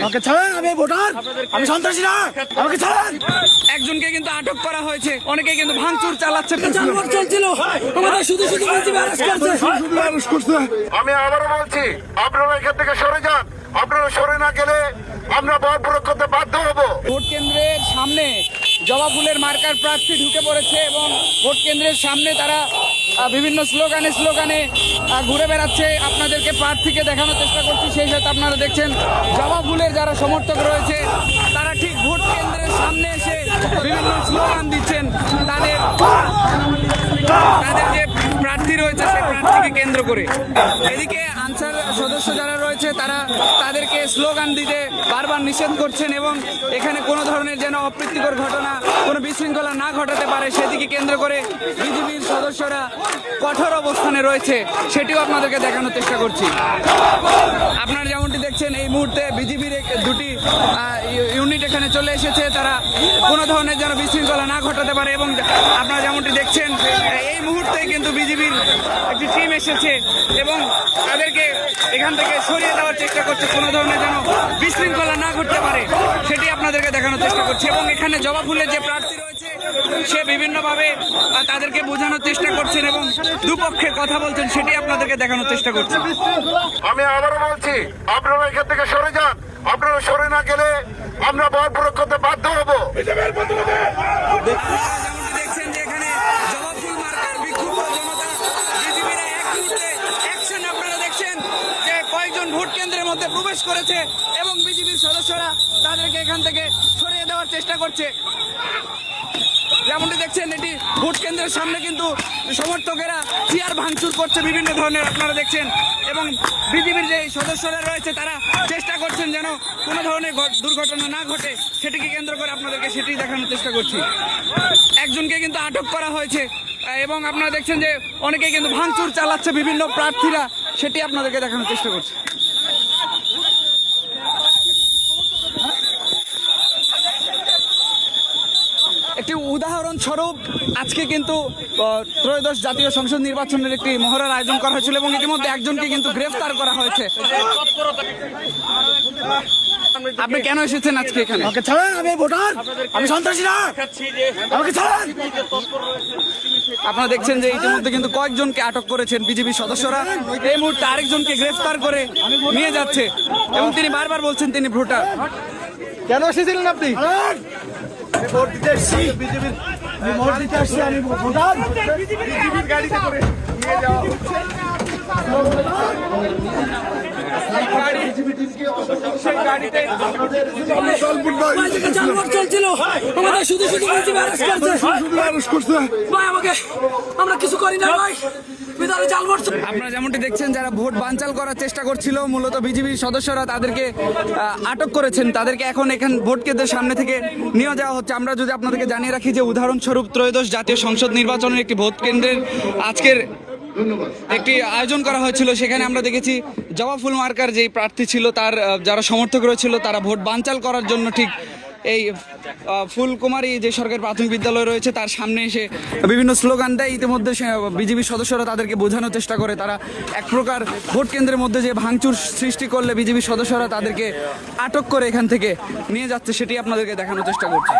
আমাকে ছাড়েন আমি ভোটার। আমি সন্ত্রাসী না আমাকে ছাড়েন। একজনকে কিন্তু আটক করা হয়েছে। অনেকে কিন্তু ভাঙচুর চালাচ্ছে। জানোয়ার চলছিল। আমাদের শুধু শুধু বলছি করছে আমি আবারও বলছি আপনারা এখান থেকে সরে যান। আপনারা সরে না গেলে আমরা বল প্রয়োগ করতে বাধ্য হব। ভোট কেন্দ্রের সামনে জবা ফুলের মার্কার প্রার্থী ঢুকে পড়েছে এবং ভোট কেন্দ্রের সামনে তারা বিভিন্ন স্লোগানে স্লোগানে ঘুরে বেড়াচ্ছে। আপনাদেরকে প্রার্থীকে দেখানোর চেষ্টা করছি। সেই সাথে আপনারা দেখছেন জবা ফুলের যারা সমর্থক রয়েছে, তারা ঠিক ভোট কেন্দ্রের সামনে এসে বিভিন্ন স্লোগান দিচ্ছেন তাদের যে প্রার্থী রয়েছে সেই প্রার্থীকে কেন্দ্র করে। এদিকে আনসার সদস্য যারা রয়েছে, তারা তাদেরকে স্লোগান দিতে বারবার নিষেধ করছেন এবং এখানে কোনো ধরনের যেন অপ্রীতিকর ঘটনা, কোনো বিশৃঙ্খলা না ঘটাতে পারে, সেদিকে কেন্দ্র করে বিজেপির সদস্যরা কঠোর অবস্থানে রয়েছে, সেটিও আপনাদেরকে দেখানোর চেষ্টা করছি। আপনারা যেমনটি দেখছেন, এই মুহূর্তে বিজেপির দুটি ইউনিট এখানে চলে এসেছে, তারা কোনো ধরনের যেন বিশৃঙ্খলা না ঘটাতে পারে এবং আপনারা যেমনটি দেখছেন বিজেপির একটি টিম এসেছে এবং তাদেরকে এখান থেকে সরিয়ে দেওয়ার চেষ্টা করছে। কোনো ধরনের যেন বিশৃঙ্খলা না ঘটতে পারে, সেটি আপনাদেরকে দেখানোর চেষ্টা করছে। এবং এখানে জবা ফুলের যে প্রার্থী রয়েছে, সে বিভিন্নভাবে তাদেরকে বোঝানোর চেষ্টা করছেন এবং দুপক্ষে কথা বলছেন, সেটি আপনাদেরকে দেখানোর চেষ্টা করছে। আমি আবারও বলছি, আপনারা এখান থেকে সরে যান। আপনারা সরে না গেলে আমরা প্রয়োগ করতে বাধ্য হব। প্রবেশ করেছে এবং বিজেপির সদস্যরা তাদেরকে এখান থেকে সরিয়ে দেওয়ার চেষ্টা করছে। যেমনটি দেখছেন, এটি ভোট কেন্দ্রের সামনে কিন্তু সমর্থকেরা চেয়ার ভাঙচুর করছে বিভিন্ন ধরনের, আপনারা দেখছেন। এবং বিজেপির যে সদস্যরা রয়েছে, তারা চেষ্টা করছেন যেন কোনো ধরনের ঘট- দুর্ঘটনা না ঘটে। সেটিকে কেন্দ্র করে আপনাদেরকে সেটি দেখানোর চেষ্টা করছি। একজনকে কিন্তু আটক করা হয়েছে, এবং আপনারা দেখছেন যে অনেকে কিন্তু ভাঙচুর চালাচ্ছে বিভিন্ন প্রার্থীরা, সেটি আপনাদেরকে দেখানোর চেষ্টা করছে। একটি উদাহরণ স্বরূপ আজকে কিন্তু ত্রয়োদশ জাতীয় সংসদ নির্বাচনের একটি মহড়ার আয়োজন করা হয়েছিল এবং ইতিমধ্যে একজনকে কিন্তু গ্রেফতার করা হয়েছে। আপনি কেন এসেছেন আজকে এখানে? আমাকে ছাড়েন আমি ভোটার আমি সন্ত্রাসী না। আমাকে ছাড়েন। আপনারা দেখছেন যে ইতিমধ্যে কিন্তু কয়েকজনকে আটক করেছেন বিজেপি সদস্যরা। এই মুহূর্তে আরেকজনকে গ্রেফতার করে নিয়ে যাচ্ছে এবং তিনি বারবার বলছেন তিনি ভোটার। কেন এসেছিলেন আপনি? ভোট দিতে এসেছি। বিজেপির আমি ভোট দিতে এসেছি আমি ভোটার? বিজেপির গাড়িতে করে নিয়ে যাওয়া আপনারা যেমনটি দেখছেন যারা ভোট বানচাল করার চেষ্টা করছিল মূলত বিজেপির সদস্যরা তাদেরকে আটক করেছেন। তাদেরকে এখন এখান ভোট কেন্দ্রের সামনে থেকে নিয়ে যাওয়া হচ্ছে। আমরা যদি আপনাদেরকে জানিয়ে রাখি যে উদাহরণস্বরূপ ত্রয়োদশ জাতীয় সংসদ নির্বাচনের একটি ভোট কেন্দ্রের আজকের একটি আয়োজন করা হয়েছিল, সেখানে আমরা দেখেছি জবা ফুল মার্কার যেই প্রার্থী ছিল, তার যারা সমর্থক রয়েছিল, তারা ভোট বানচাল করার জন্য ঠিক এই ফুলকুমারী যে সরকারি প্রাথমিক বিদ্যালয় রয়েছে, তার সামনে এসে বিভিন্ন স্লোগান দেয়। ইতিমধ্যে বিজেপি সদস্যরা তাদেরকে বোঝানোর চেষ্টা করে। তারা এক প্রকার ভোট কেন্দ্রের মধ্যে যে ভাঙচুর সৃষ্টি করলে বিজেপি সদস্যরা তাদেরকে আটক করে এখান থেকে নিয়ে যাচ্ছে, সেটি আপনাদেরকে দেখানোর চেষ্টা করছে।